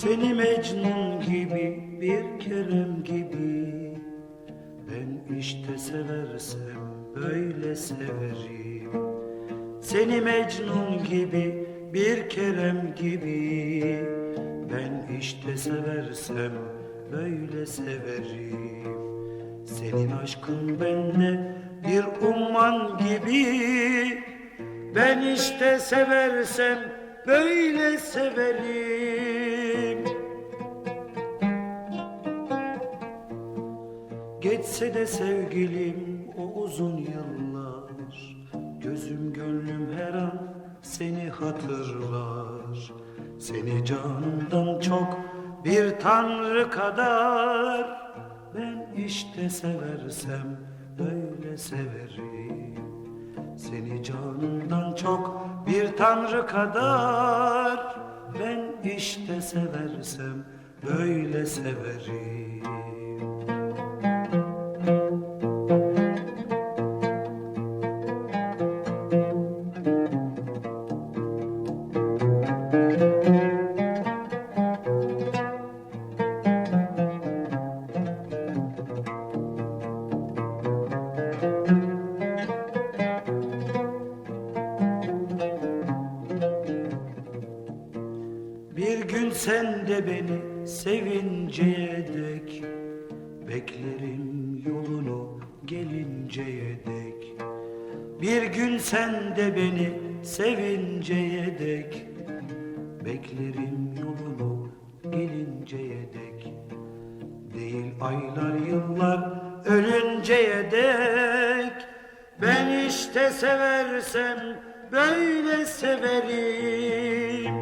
Seni Mecnun gibi bir kerem gibi. Ben işte seversem böyle severim. Seni Mecnun gibi bir kerem gibi. Ben işte seversem böyle severim. Senin aşkın bende bir umman gibi. Ben işte seversem böyle severim. Geçse de sevgilim o uzun yıllar. Gözüm gönlüm her an seni hatırlar. Seni canımdan çok bir tanrı kadar. Ben işte seversem böyle severim. Seni canımdan çok bir tanrı kadar. Ben işte seversem böyle severim Bir gün sen de beni sevinceye dek. Beklerim yolunu gelinceye dek. Bir gün sen de beni sevinceye dek Beklerim yolunu gelinceye dek. Değil aylar yıllar ölünceye dek. Ben işte seversem böyle severim.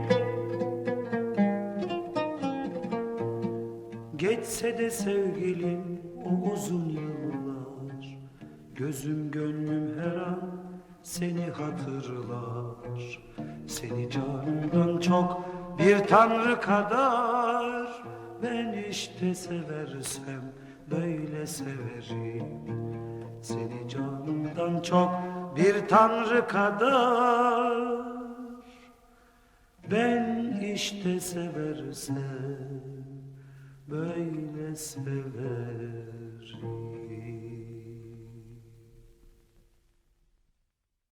Geçse de sevgilim o uzun yıllar. Gözüm gönlüm her an seni hatırlar. Seni canımdan çok bir tanrı kadar. Ben işte seversem böyle severim. Seni canımdan çok bir tanrı kadar. Ben işte seversem böyle severim